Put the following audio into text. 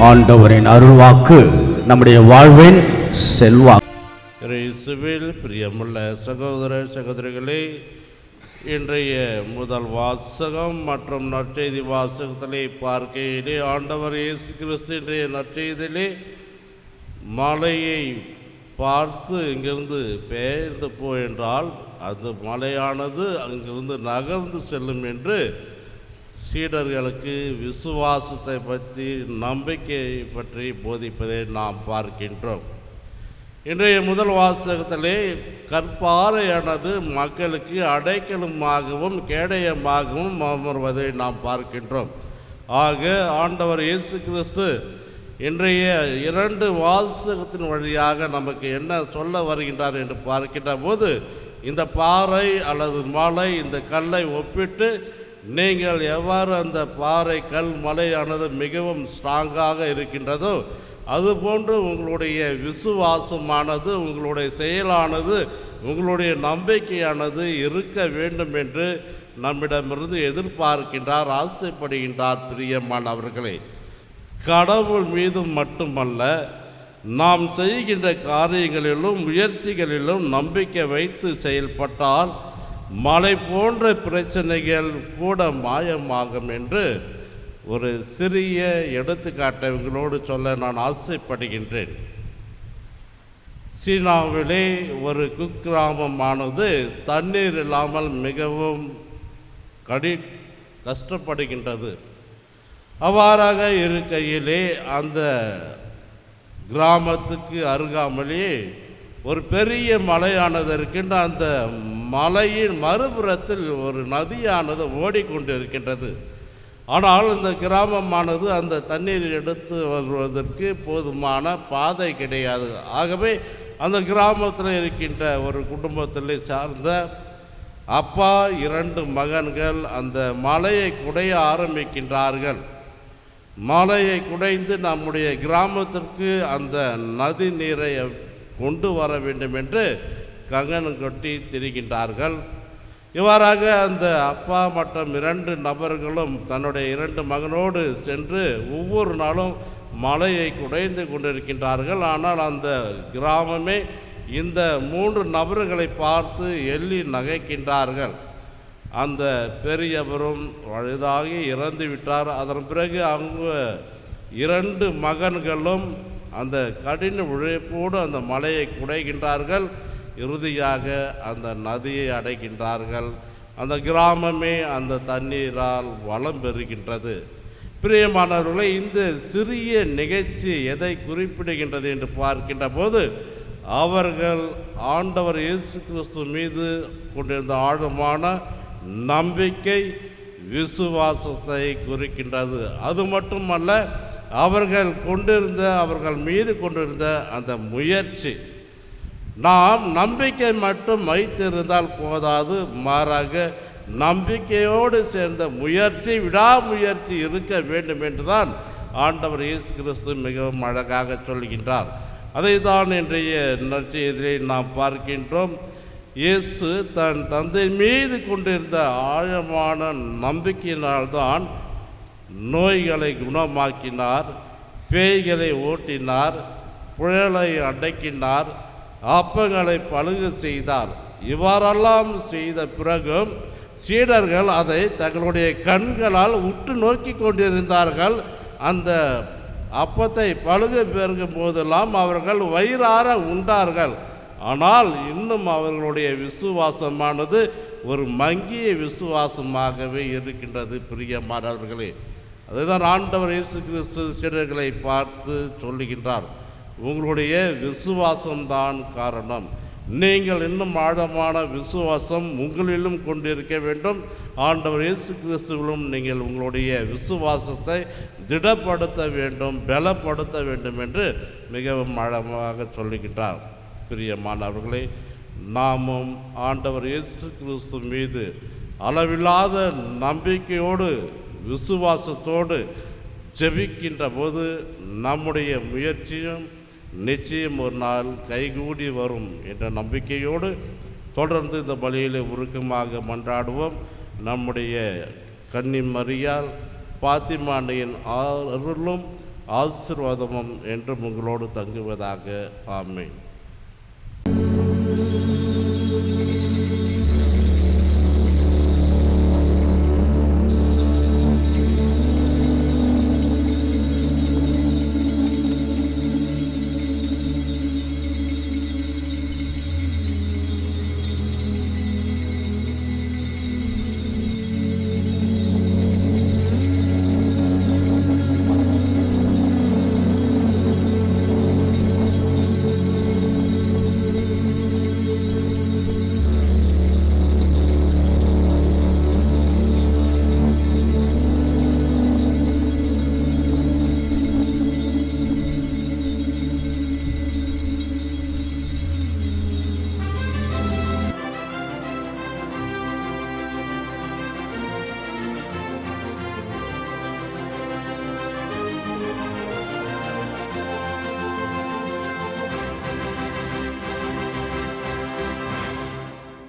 ஆண்டவரின் அருள்வாக்கு நம்முடைய வாழ்வின் செல்வாக்கு. இயேசுவில் பிரியமுள்ள சகோதர சகோதரிகளே இன்றைய முதல் வாசகம் மற்றும் நற்செய்தி வாசகத்திலே பார்க்கையிலே ஆண்டவர் இயேசு கிறிஸ்து இன்றைய நற்செய்தியிலே மலையை பார்த்து இங்கிருந்து பெயர்ந்து போ என்றால் அது மலையானது அங்கிருந்து நகர்ந்து செல்லும் என்று சீடர்களுக்கு விசுவாசத்தை பற்றி நம்பிக்கை பற்றி போதிப்பதை நாம் பார்க்கின்றோம். இன்றைய முதல் வாசகத்திலே கற்பாறையானது மக்களுக்கு அடைக்கலமாகவும் கேடயமாகவும் அமர்வதை நாம் பார்க்கின்றோம். ஆக ஆண்டவர் இயேசு கிறிஸ்து இன்றைய இரண்டு வாசகத்தின் வழியாக நமக்கு என்ன சொல்ல வருகின்றார் என்று பார்க்கின்ற போது இந்த பாறை அல்லது மலை இந்த கல்லை ஒப்பிட்டு நீங்கள் எவ்வாறு அந்த பாறை கல் மலையானது மிகவும் ஸ்ட்ராங்காக இருக்கின்றதோ அதுபோன்று உங்களுடைய விசுவாசமானது உங்களுடைய செயலானது உங்களுடைய நம்பிக்கையானது இருக்க வேண்டும் என்று நம்மிடமிருந்து எதிர்பார்க்கின்றார் ஆசைப்படுகின்றார் பிரியமானவர்களே கடவுள் மீது மட்டுமல்ல நாம் செய்கின்ற காரியங்களிலும் முயற்சிகளிலும் நம்பிக்கை வைத்து செயல்பட்டால் மலை போன்ற பிரச்சனைகள் கூட மாயமாகும் என்று ஒரு சிறிய எடுத்துக்காட்டை இவங்களோடு சொல்ல நான் ஆசைப்படுகின்றேன். சீனாவிலே ஒரு குக்கிராமமானது தண்ணீர் இல்லாமல் மிகவும் கடி கஷ்டப்படுகின்றது. அவ்வாறாக இருக்கையிலே அந்த கிராமத்துக்கு அருகாமலே ஒரு பெரிய மலையானது இருக்கின்ற அந்த மலையின் மறுபுறத்தில் ஒரு நதியானது ஓடிக்கொண்டிருக்கின்றது. ஆனால் இந்த கிராமமானது அந்த தண்ணீர் எடுத்து வருவதற்கு போதுமான பாதை கிடையாது. ஆகவே அந்த கிராமத்தில் இருக்கின்ற ஒரு குடும்பத்தில் சார்ந்த அப்பா இரண்டு மகன்கள் அந்த மலையை குடைய ஆரம்பிக்கின்றார்கள். மலையை குடைந்து நம்முடைய கிராமத்திற்கு அந்த நதி நீரை கொண்டு வர வேண்டும் என்று கங்கன் கொட்டி திரிகின்றார்கள். இவ்வாறாக அந்த அப்பா மற்றும் இரண்டு நபர்களும் தன்னுடைய இரண்டு மகனோடு சென்று ஒவ்வொரு நாளும் மலையை குடைந்து கொண்டிருக்கின்றார்கள். ஆனால் அந்த கிராமமே இந்த மூன்று நபர்களை பார்த்து எள்ளி நகைக்கின்றார்கள். அந்த பெரியவரும் வயதாகி இறந்து விட்டார் அதன் பிறகு அவங்க இரண்டு மகன்களும் அந்த கடின உழைப்போடு அந்த மலையை குடைகின்றார்கள். இறுதியாக அந்த நதியை அடைகின்றார்கள். அந்த கிராமமே அந்த தண்ணீரால் வளம் பெறுகின்றது. பிரியமானவர்களை இந்த சிறிய நிகழ்ச்சி எதை குறிப்பிடுகின்றது என்று பார்க்கின்ற போது அவர்கள் ஆண்டவர் இயேசு கிறிஸ்து மீது கொண்டிருந்த ஆழமான நம்பிக்கை விசுவாசத்தை குறிக்கின்றது. அது மட்டுமல்ல அவர்கள் கொண்டிருந்த அவர்கள் மீது கொண்டிருந்த அந்த முயற்சி நாம் நம்பிக்கை மட்டும் வைத்திருந்தால் போதாது. மாறாக நம்பிக்கையோடு சேர்ந்த முயற்சி விடாமுயற்சி இருக்க வேண்டும் என்றுதான் ஆண்டவர் இயேசு கிறிஸ்து மிகவும் அழகாக சொல்கின்றார். அதை தான் இன்றைய நற்செய்தியை நாம் பார்க்கின்றோம். இயேசு தன் தந்தை மீது கொண்டிருந்த ஆழமான நம்பிக்கையினால்தான் நோய்களை குணமாக்கினார் பேய்களை ஓட்டினார் புயலை அடக்கினார் அப்பங்களை பழுகு செய்தார். இவ்வாறெல்லாம் செய்த பிறகும் சீடர்கள் அதை தங்களுடைய கண்களால் உற்று நோக்கி கொண்டிருந்தார்கள். அந்த அப்பத்தை பழுக பெருகும் போதெல்லாம் அவர்கள் வயிறார உண்டார்கள். ஆனால் இன்னும் அவர்களுடைய விசுவாசமானது ஒரு மங்கிய விசுவாசமாகவே இருக்கின்றது பிரியமானவர்களே. அதுதான் ஆண்டவர் இயேசு கிறிஸ்து சீடர்களை பார்த்து சொல்லுகின்றார். உங்களுடைய விசுவாசம்தான் காரணம். நீங்கள் இன்னும் ஆழமான விசுவாசம் உங்களிலும் கொண்டிருக்க வேண்டும். ஆண்டவர் இயேசு கிறிஸ்துவிலும் நீங்கள் உங்களுடைய விசுவாசத்தை திடப்படுத்த வேண்டும் பலப்படுத்த வேண்டும் என்று மிகவும் ஆழமாக சொல்லுகின்றார். பிரியமானவர்களே நாமும் ஆண்டவர் இயேசு கிறிஸ்து மீது அளவில்லாத நம்பிக்கையோடு விசுவாசத்தோடு ஜெபிக்கின்ற போது நம்முடைய முயற்சியும் நிச்சயம் ஒரு நாள் கைகூடி வரும் என்ற நம்பிக்கையோடு தொடர்ந்து இந்த பலியில் உருக்கமாக மன்றாடுவோம். நம்முடைய கன்னி மரியால் பாத்திமாண்டையின் அருளும் ஆசீர்வாதமும் என்றும் உங்களோடு தங்குவதாக. ஆமென்.